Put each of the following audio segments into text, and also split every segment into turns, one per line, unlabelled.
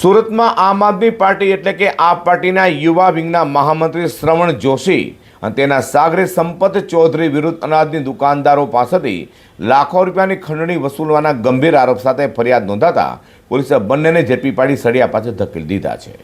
સુરતમાં આમ આદમી પાર્ટી એટલે કે આ પાર્ટીના યુવા વિંગના મહામંત્રી શ્રવણ જોશી અને તેના સાગરે સંપત ચૌધરી વિરુદ્ધ અનાજની દુકાનદારો પાસેથી લાખો રૂપિયાની ખંડણી વસૂલવાના ગંભીર આરોપ સાથે ફરિયાદ નોંધાતા પોલીસે બંનેને ઝડપી પાડી સળિયા પાસે ધકેલી દીધા છે.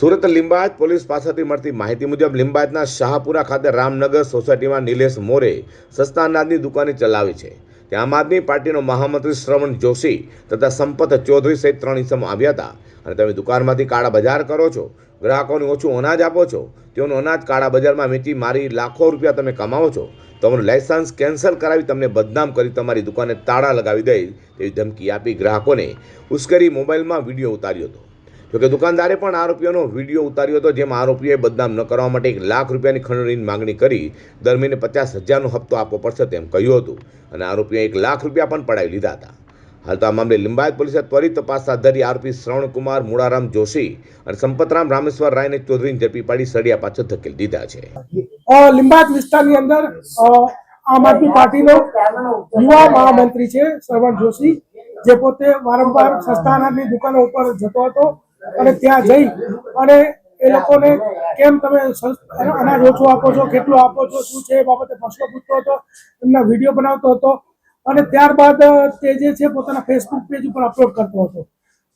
સુરત લિંબાયત પોલીસ પાસેથી મળતી માહિતી મુજબ લિંબાયતના શાહપુરા ખાતે રામનગર સોસાયટીમાં નિલેશ મોરે સસ્તા અનાજની દુકાને ચલાવી છે. ત્યાં આમ આદમી પાર્ટીનો મહામંત્રી શ્રવણ જોશી તથા સંપત ચૌધરી સહિત ત્રણ ઇસમો આવ્યા હતા. અને તમે દુકાનમાંથી કાળા બજાર કરો છો, ગ્રાહકોને ઓછું અનાજ આપો છો, તેઓનું અનાજ કાળા બજારમાં વેચી મારી લાખો રૂપિયા તમે કમાવો છો. તમારું લાયસન્સ કેન્સલ કરાવી તમને બદનામ કરી તમારી દુકાને તાળા લગાવી દઈ તેવી ધમકી આપી ગ્રાહકોને. ઉશ્કેરી મોબાઈલમાં વીડિયો ઉતાર્યો હતો. જોકે દુકાનદારે પણ આરોપીઓનો વીડિયો ઉતાર્યો હતો, જેમાં આરોપીએ બદનામ ન કરવા માટે એક લાખ રૂપિયાની ખંડણીની માગણી કરી દર મહિને પચાસ હજારનો હપ્તો આપવો પડશે તેમ કહ્યું હતું. અને આરોપીએ એક લાખ રૂપિયા પણ પડાવી લીધા હતા. હાલ તો આ મામલે લિંબાયત પોલીસે ત્વરિત તપાસ હાથ ધરી આરોપી શ્રવણકુમાર, મુળારામ જોશી અને સંપતરામ રામેશ્વર રાયને ચૌધરીને ઝડપી પાડી સળિયા પાછળ ધકેલી દીધા છે.
લિંબાયત વિસ્તારની અંદર આમ આદમી પાર્ટીનો યુવા મહામંત્રી છે, શ્રવણ જોશી, જે પોતે વારંવાર સસ્તા દુકાનો ઉપર જતો હતો. અને ત્યાં જઈ અને એ લોકોને કેમ તમે અનાજ ઓછું આપો છો, કેટલું આપો છો, શું છે એ બાબતે પ્રશ્નો પૂછતો હતો, એમના વીડિયો બનાવતો હતો અને ત્યારબાદ તે જે છે પોતાના ફેસબુક પેજ ઉપર અપલોડ કરતો હતો.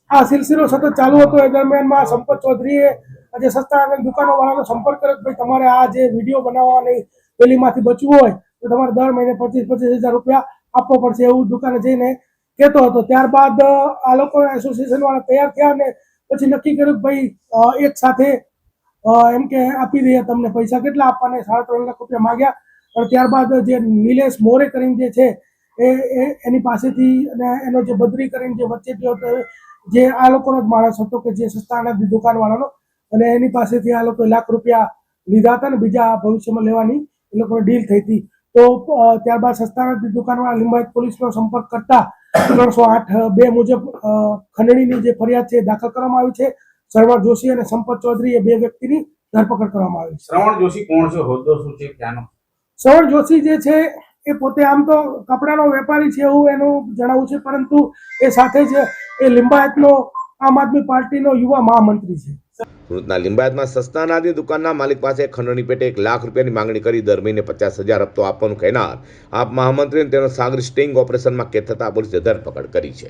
આ સિલસિલો સતત ચાલુ હતો. એ દરમિયાનમાં સંપત ચૌધરીએ આજે સસ્તા દુકાનો વાળાનો સંપર્ક કર્યો ભાઈ, તમારે આ જે વીડિયો બનાવવાની પેલીમાંથી બચવું હોય, તો તમારે દર મહિને પચીસ પચીસ હજાર રૂપિયા આપવો પડશે એવું દુકાને જઈને કહેતો હતો. ત્યારબાદ આ લોકો એસોસિએશન વાળા તૈયાર થયા અને પછી નક્કી કર્યું કે ભાઈ એક સાથે એમ કે આપી દઈએ તમને પૈસા. કેટલા આપવાને? સાડા ત્રણ લાખ રૂપિયા માગ્યા. અને ત્યારબાદ જે નિલેશ મોરે કરીને જે છે, એ એની પાસેથી અને એનો જે બદરી કરીને જે વચ્ચે જે હતો, જે આ લોકોનો જ માણસ હતો કે જે સસ્તા અનાજની દુકાનવાળાનો. અને એની પાસેથી આ લોકોએ લાખ રૂપિયા લીધા હતા ને બીજા ભવિષ્યમાં લેવાની. એ લોકોની ડીલ થઈ હતી. તો ત્યારબાદ સસ્તા અનાજની દુકાનવાળા લિંબાયત પોલીસનો સંપર્ક કરતા ત્રણસો આઠ બે મુજબ ખંડણીની જે ફરિયાદ છે દાખલ કરવામાં આવી છે. સરવણ જોશી અને સંપત ચૌધરી એ બે વ્યક્તિની ધરપકડ કરવામાં આવી છે.
શ્રવણ જોશી કોણ છે? હોદ્દો શું છે?
શ્રવણ જોશી જે છે એ પોતે આમ તો કપડાનો વેપારી છે એવું એનું જણાવવું છે પરંતુ એ સાથે જ એ લિંબાયતનો આમ આદમી પાર્ટીનો યુવા મહામંત્રી છે.
સુરતના લિંબાયતમાં સસ્તા અનાજની દુકાનના માલિક પાસે ખંડણી પેટે એક લાખ રૂપિયાની માંગણી કરી દર મહિને પચાસ હજાર હપ્તો આપવાનું કહેનાર આપ મહામંત્રી અને તેનો સાગર સ્ટિંગ ઓપરેશનમાં કેદ થતા પોલીસે ધરપકડ કરી છે.